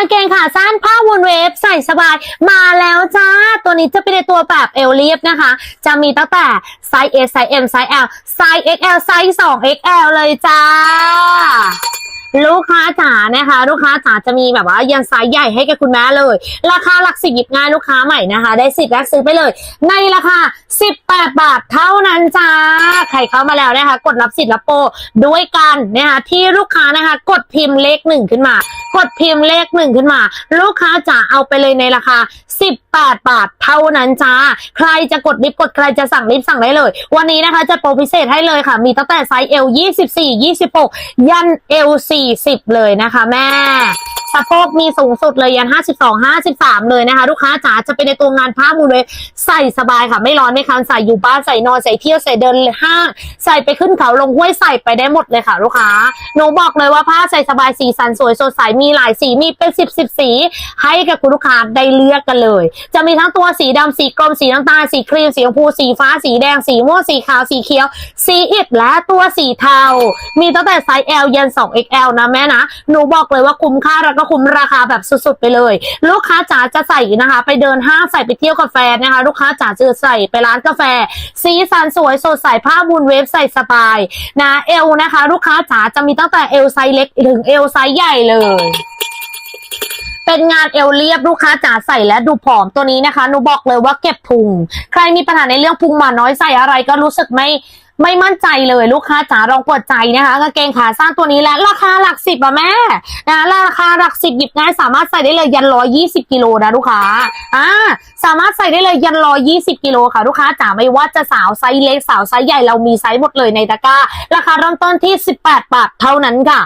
างเกงขาสั้นผ้าวูลเวฟใส่สบายมาแล้วจ้า ตัวนี้จะเป็นในตัวแบบเอวเรียบนะคะ จะมีตั้งแต่ไซส์ S ไซส์ M ไซส์ L ไซส์ XL ไซส์ 2XL เลยจ้าลูกค้าจ๋านะคะ ลูกค้าจ๋าจะมีแบบว่ายันไซส์ใหญ่ให้กับคุณแม่เลย ราคาหลักสิบหยิบง่ายลูกค้าใหม่นะคะ ได้สิทธิ์แรกซื้อไปเลย ในราคา 18 บาทเท่านั้นจ้าใครเข้ามาแล้วนะคะ กดรับสิทธิ์รับโปรด้วยกันนะคะที่ลูกค้านะคะ กดพิมพ์เลขหนึ่งขึ้นมา กดพิมพ์เลขหนึ่งขึ้นมา ลูกค้าจ๋าเอาไปเลยในราคา 18 บาทเท่านั้นจ้า ใครจะกดลิฟต์กดใครจะสั่งลิฟต์สั่งได้เลย วันนี้นะคะจะโปรพิเศษให้เลยค่ะ มีตั้งแต่ไซส์ L 24 26 ยัน L 40 เลยนะคะแม่ สะโพกมีสูงสุดเลยยัน 52 53 เลยนะคะ ลูกค้าจ๋าจะเป็นในตัวงานผ้ามูลเวฟใส่สบายค่ะไม่ร้อนไม่คันใส่อยู่บ้านใส่นอนใส่เที่ยวใส่เดินห้างใส่ไปขึ้นเขาลงห้วยใส่ไปได้หมดเลยค่ะ ลูกค้าหนูบอกเลยว่าผ้าใส่สบายสีสันสวยสดใสมีหลายสีมีเป็น10 10สี ให้กับคุณลูกค้าได้เลือกกันเลย จะมีทั้งตัวสีดำสีกรมสีน้ำตาลสีครีมสีชมพูสีฟ้าสีแดงสีม่วงสีขาวสีเขียว สีอิฐและตัวสีเทา มีตั้งแต่ไซส์ L ยัน 2XL นะแม่นะหนูบอกเลยว่าคุ้มค่าแล้วก็คุ้มราคาแบบสุดๆไปเลย ลูกค้าจ๋าจะใส่นะคะ ไปเดินห้างใส่ไปเที่ยวกาแฟนะคะ ลูกค้าจ๋าจะใส่ไปร้านกาแฟ สีสันสวยสดใสผ้าบุญเวฟใส่สบายนะเอลนะคะ ลูกค้าจ๋าจะมีตั้งแต่เอลไซส์เล็กถึงเอลไซส์ใหญ่เลยเป็นงานเอวเรียบลูกค้าจ๋าใส่และดูผอมตัวนี้นะคะหนูบอกเลยว่าเก็บพุง ใครมีปัญหาในเรื่องพุงหมาน้อยใส่อะไรก็รู้สึกไม่ ไม่มั่นใจเลยลูกค้าจ๋าลองเปิดใจนะคะกางเกงขาสั้นตัวนี้และราคาหลักสิบอะแม่นะราคาหลักสิบหยิบง่ายสามารถใส่ได้เลยยันร้อยยี่สิบกิโลนะลูกค้าอ่าสามารถใส่ได้เลยยันร้อยยี่สิบกิโลค่ะลูกค้าจ๋าไม่ว่าจะสาวไซส์เล็กสาวไซส์ใหญ่เรามีไซส์หมดเลยในตะกร้า ราคาเริ่มต้นที่สิบแปดบาทเท่านั้นค่ะ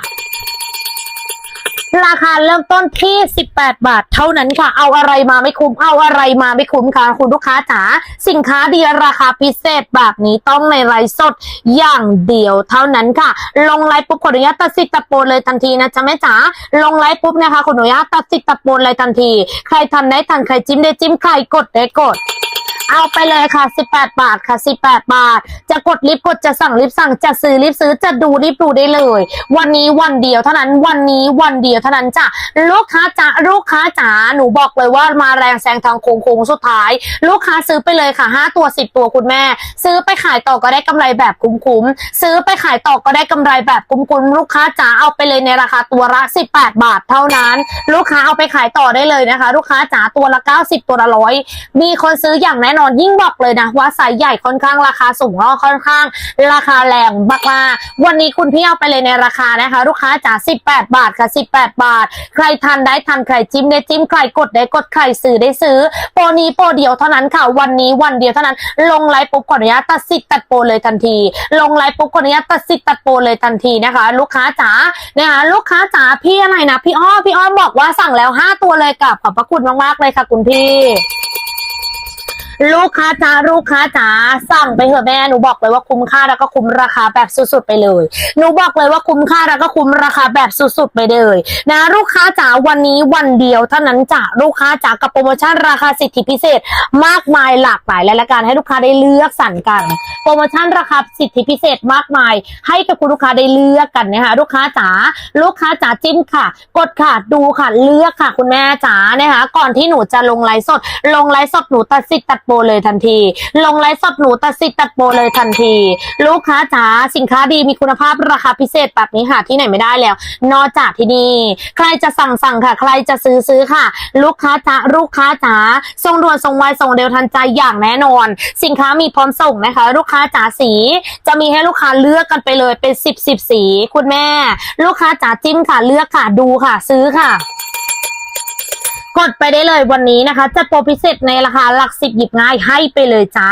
ราคาเริ่มต้นที่ 18 บาท เท่านั้นค่ะ เอาอะไรมาไม่คุ้ม เอาอะไรมาไม่คุ้มค่ะคุณลูกค้าจ๋า สินค้าดีราคาพิเศษแบบนี้ต้องในไลฟ์สดอย่างเดียวเท่านั้นค่ะ ลงไลฟ์ปุ๊บขออนุญาตตัดสิทธิ์ตะโปนเลยทันทีนะจ๊ะแม่จ๋า ลงไลฟ์ปุ๊บนะคะขออนุญาตตัดสิทธิ์ตะโปนเลยทันที ใครทันได้ทัน ใครจิ้มได้จิ้ม ใครกดได้กด เอาไปเลยค่ะ 18 บาทค่ะ 18 บาท จะกดลิฟต์กดจะสั่งลิฟต์สั่งจะซื้อลิฟต์ซื้อจะดูลิฟต์ดูได้เลย วันนี้วันเดียวเท่านั้นวันนี้วันเดียวเท่านั้นจ้ะลูกค้าจ๋าลูกค้าจ๋าหนูบอกเลยว่ามาแรงแซงทางโค้งโค้งสุดท้าย ลูกค้าซื้อไปเลยค่ะ 5 ตัว 10 ตัวคุณแม่ ซื้อไปขายต่อก็ได้กำไรแบบคุ้มๆซื้อไปขายต่อก็ได้กำไรแบบคุ้มๆลูกค้าจ๋าเอาไปเลยในราคาตัวละ 18 บาทเท่านั้น ลูกค้าเอาไปขายต่อได้เลยนะคะ ลูกค้าจ๋าตัวละ 90 ตัวละร้อยมีคนซื้ออย่างแน่นอนยิ่งบอกเลยนะว่าไซส์ใหญ่ค่อนข้างราคาสูงแล้วค่อนข้าง ราคาแรงมากๆวันนี้คุณพี่เอาไปเลยในราคานะคะ ลูกค้าจ๋า18 บาทค่ะ 18 บาท ใครทันได้ทันใครจิ้มได้จิ้มใครกดได้กดใครซื้อได้ซื้อโปรนี้โปรเดียวเท่านั้นค่ะวันนี้วันเดียวเท่านั้น ลงไลฟ์ปุ๊บขออนุญาตตัดสิทธิ์ตัดโปรเลยทันที ลงไลฟ์ปุ๊บขออนุญาตตัดสิทธิ์ตัดโปรเลยทันทีนะคะ ลูกค้าจ๋านะคะลูกค้าจ๋าพี่อะไรนะพี่อ้อพี่อ้อบอกว่าสั่งแล้ว 5 ตัวเลยกับขอบพระคุณมากๆเลยค่ะคุณพี่ ลูกค้าจ๋าลูกค้าจ๋าสั่งไปเถอะแม่หนูบอกเลยว่าคุ้มค่าแล้วก็คุ้มราคาแบบสุดๆไปเลยหนูบอกเลยว่าคุ้มค่าแล้วก็คุ้มราคาแบบสุดๆไปเลยนะลูกค้าจ๋าวันนี้วันเดียวเท่านั้นจ้ะลูกค้าจ๋ากับโปรโมชั่นราคาสิทธิพิเศษ มากมายหลากหลายและละการให้ลูกค้าได้เลือกสรรกัน โปรโมชั่นราคาสิทธิพิเศษมากมาย ให้กับคุณลูกค้าได้เลือกกันนะคะลูกค้าจ๋าลูกค้าจ๋าจิ้มค่ะ กดค่ะดูค่ะเลือกค่ะ คุณแม่จ๋านะคะก่อนที่หนูจะลงไลฟ์สด ลงไลฟ์สดหนูตัดสิทธิ์ตัดโปรเลยทันที ลงไลฟ์สดหนูตัดสิทธิ์ตัดโปรเลยทันที ลูกค้าจ๋าสินค้าดีมีคุณภาพราคาพิเศษแบบนี้หาที่ไหนไม่ได้แล้ว นอกจากที่นี่ ใครจะสั่งสั่งค่ะ ใครจะซื้อซื้อค่ะ ลูกค้าจ๋าลูกค้าจ๋าส่งด่วนส่งไวส่งเร็วทันใจอย่างแน่นอน สินค้ามีพร้อมส่งนะคะ ลูกค้าจ๋าสี จะมีให้ลูกค้าเลือกกันไปเลยเป็นสิบสิบสี คุณแม่ ลูกค้าจ๋าจิ้มค่ะเลือกค่ะดูค่ะ ซื้อค่ะ กดไปได้เลยวันนี้นะคะจะโปรพิเศษในราคาหลักสิบหยิบง่ายให้ไปเลยจ้า